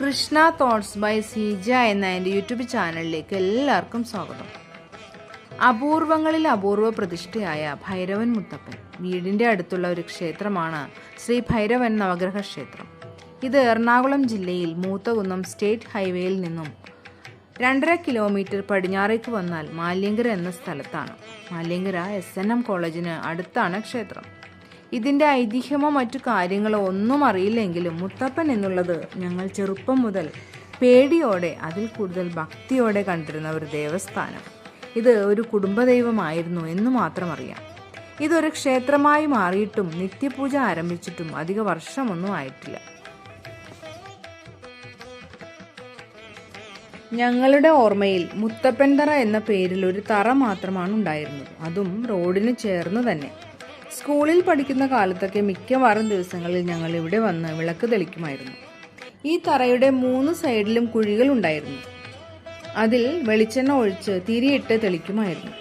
Krishna thoughts by Seeja എന്ന എന്റെ YouTube ചാനലിലേക്ക് എല്ലാവർക്കും സ്വാഗതം. അപൂർവങ്ങളിൽ അപൂർവ പ്രതിഷ്ഠയായ ഭൈരവൻ മുത്തപ്പൻ വീടിന്റെ അടുത്തുള്ള ഒരു ക്ഷേത്രമാണ് ശ്രീ ഭൈരവൻ നവഗ്രഹ ക്ഷേത്രം. ഇത് എറണാകുളം ജില്ലയിൽ മൂത്തകുന്നം സ്റ്റേറ്റ് ഹൈവേയിൽ നിന്നും രണ്ടര കിലോമീറ്റർ പടിഞ്ഞാറേക്ക് വന്നാൽ മാല്യങ്കര എന്ന സ്ഥലത്താണ്. മാല്യങ്കര എസ് എൻ എം കോളേജിന് അടുത്താണ് ക്ഷേത്രം. ഇതിന്റെ ഐതിഹ്യമോ മറ്റു കാര്യങ്ങളോ ഒന്നും അറിയില്ലെങ്കിലും മുത്തപ്പൻ എന്നുള്ളത് ഞങ്ങൾ ചെറുപ്പം മുതൽ പേടിയോടെ അതിൽ കൂടുതൽ ഭക്തിയോടെ കണ്ടിരുന്ന ഒരു ദേവസ്ഥാനം. ഇത് ഒരു കുടുംബദൈവമായിരുന്നു എന്ന് മാത്രം അറിയാം. ഇതൊരു ക്ഷേത്രമായി മാറിയിട്ടും നിത്യപൂജ ആരംഭിച്ചിട്ടും അധിക വർഷമൊന്നും ആയിട്ടില്ല. ഞങ്ങളുടെ ഓർമ്മയിൽ മുത്തപ്പൻതറ എന്ന പേരിൽ ഒരു തറ മാത്രമാണ് ഉണ്ടായിരുന്നത്. അതും റോഡിന് ചേർന്ന് തന്നെ. സ്കൂളിൽ പഠിക്കുന്ന കാലത്തൊക്കെ മിക്കവാറും ദിവസങ്ങളിൽ ഞങ്ങൾ ഇവിടെ വന്ന് വിളക്ക് തെളിക്കുമായിരുന്നു. ഈ തറയുടെ മൂന്ന് സൈഡിലും കുഴികൾ ഉണ്ടായിരുന്നു. അതിൽ വെളിച്ചെണ്ണ ഒഴിച്ച് തിരിയിട്ട് തെളിക്കുമായിരുന്നു.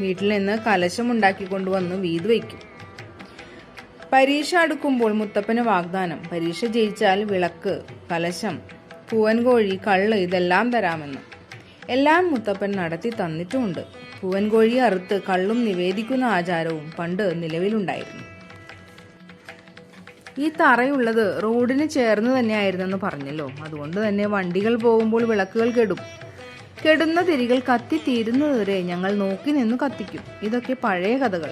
വീട്ടിൽ നിന്ന് കലശം ഉണ്ടാക്കി കൊണ്ടുവന്ന് വീത് വയ്ക്കും. പരീക്ഷ അടുക്കുമ്പോൾ മുത്തപ്പന് വാഗ്ദാനം പരീക്ഷ ജയിച്ചാൽ വിളക്ക് കലശം പൂവൻകോഴി കള്ള് ഇതെല്ലാം തരാമെന്ന്. എല്ലാം മുത്തപ്പൻ നടത്തി തന്നിട്ടുമുണ്ട്. പൂവൻകോഴി അറുത്ത് കള്ളും നിവേദിക്കുന്ന ആചാരവും പണ്ട് നിലവിലുണ്ടായിരുന്നു. ഈ തറയുള്ളത് റോഡിന് ചേർന്ന് തന്നെയായിരുന്നെന്ന് പറഞ്ഞല്ലോ. അതുകൊണ്ട് തന്നെ വണ്ടികൾ പോകുമ്പോൾ വിളക്കുകൾ കെടും. കെടുന്ന തിരികൾ കത്തി തീരുന്നതുവരെ ഞങ്ങൾ നോക്കി നിന്ന് കത്തിക്കും. ഇതൊക്കെ പഴയ കഥകൾ.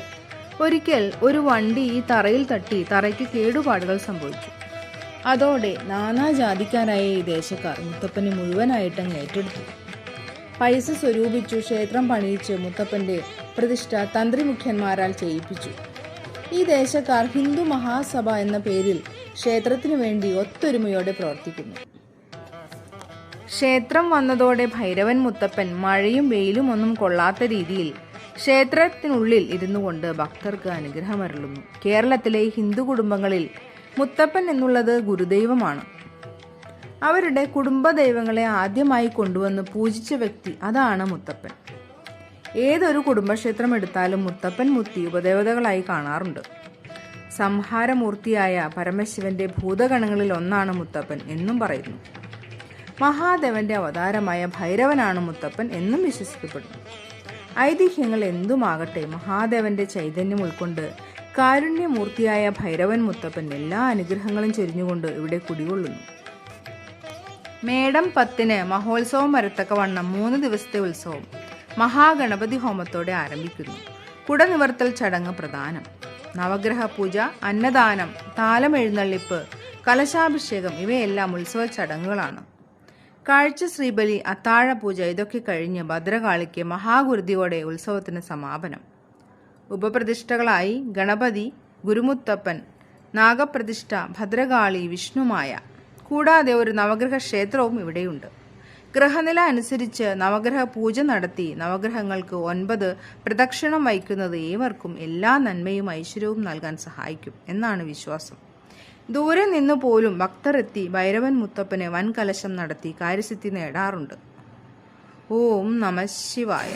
ഒരിക്കൽ ഒരു വണ്ടി ഈ തറയിൽ തട്ടി തറയ്ക്ക് കേടുപാടുകൾ സംഭവിച്ചു. അതോടെ നാനാജാതിക്കാരായ ഈ ദേശക്കാർ മുത്തപ്പനെ മുഴുവനായിട്ടങ്ങ് ഏറ്റെടുത്തു. പൈസ സ്വരൂപിച്ചു ക്ഷേത്രം പണിയിച്ച് മുത്തപ്പന്റെ പ്രതിഷ്ഠ തന്ത്രി മുഖ്യന്മാരാൽ ചെയ്യിപ്പിച്ചു. ഈ ദേശക്കാർ ഹിന്ദു മഹാസഭ എന്ന പേരിൽ ക്ഷേത്രത്തിനു വേണ്ടി ഒത്തൊരുമയോടെ പ്രവർത്തിക്കുന്നു. ക്ഷേത്രം വന്നതോടെ ഭൈരവൻ മുത്തപ്പൻ മഴയും വെയിലും ഒന്നും കൊള്ളാത്ത രീതിയിൽ ക്ഷേത്രത്തിനുള്ളിൽ ഇരുന്നു കൊണ്ട് ഭക്തർക്ക് അനുഗ്രഹമരുളുന്നു. കേരളത്തിലെ ഹിന്ദു കുടുംബങ്ങളിൽ മുത്തപ്പൻ എന്നുള്ളത് ഗുരുദൈവമാണ്. അവരുടെ കുടുംബ ദൈവങ്ങളെ ആദ്യമായി കൊണ്ടുവന്ന് പൂജിച്ച വ്യക്തി അതാണ് മുത്തപ്പൻ. ഏതൊരു കുടുംബക്ഷേത്രം എടുത്താലും മുത്തപ്പൻ മുത്തി ഉപദേവതകളായി കാണാറുണ്ട്. സംഹാരമൂർത്തിയായ പരമശിവന്റെ ഭൂതഗണങ്ങളിൽ ഒന്നാണ് മുത്തപ്പൻ എന്നും പറയുന്നു. മഹാദേവന്റെ അവതാരമായ ഭൈരവനാണ് മുത്തപ്പൻ എന്നും വിശ്വസിക്കപ്പെടുന്നു. ഐതിഹ്യങ്ങൾ എന്തുമാകട്ടെ മഹാദേവന്റെ ചൈതന്യം ഉൾക്കൊണ്ട് കാരുണ്യമൂർത്തിയായ ഭൈരവൻ മുത്തപ്പൻ എല്ലാ അനുഗ്രഹങ്ങളും ചൊരിഞ്ഞുകൊണ്ട് ഇവിടെ കുടികൊള്ളുന്നു. മേടം പത്തിന് മഹോത്സവം വരത്തക്കവണ്ണം മൂന്ന് ദിവസത്തെ ഉത്സവം മഹാഗണപതി ഹോമത്തോടെ ആരംഭിക്കുന്നു. കുടനിവർത്തൽ ചടങ്ങ് പ്രധാനം. നവഗ്രഹ പൂജ അന്നദാനം താലമെഴുന്നള്ളിപ്പ് കലശാഭിഷേകം ഇവയെല്ലാം ഉത്സവ ചടങ്ങുകളാണ്. കാഴ്ച ശ്രീബലി അത്താഴ പൂജ ഇതൊക്കെ കഴിഞ്ഞ് ഭദ്രകാളിക്ക് മഹാഗുരുതിയോടെ ഉത്സവത്തിന് സമാപനം. ഉപപ്രതിഷ്ഠകളായി ഗണപതി ഗുരുമുത്തപ്പൻ നാഗപ്രതിഷ്ഠ ഭദ്രകാളി വിഷ്ണുമായ കൂടാതെ ഒരു നവഗ്രഹ ക്ഷേത്രവും ഇവിടെയുണ്ട്. ഗ്രഹനില അനുസരിച്ച് നവഗ്രഹ പൂജ നടത്തി നവഗ്രഹങ്ങൾക്ക് ഒൻപത് പ്രദക്ഷിണം വയ്ക്കുന്നത് ഏവർക്കും എല്ലാ നന്മയും ഐശ്വര്യവും നൽകാൻ സഹായിക്കും എന്നാണ് വിശ്വാസം. ദൂരെ നിന്ന് പോലും ഭക്തർ എത്തി ഭൈരവൻ മുത്തപ്പനെ വൻകലശം നടത്തി കാര്യസിദ്ധി നേടാറുണ്ട്. ഓം നമ ശിവായ.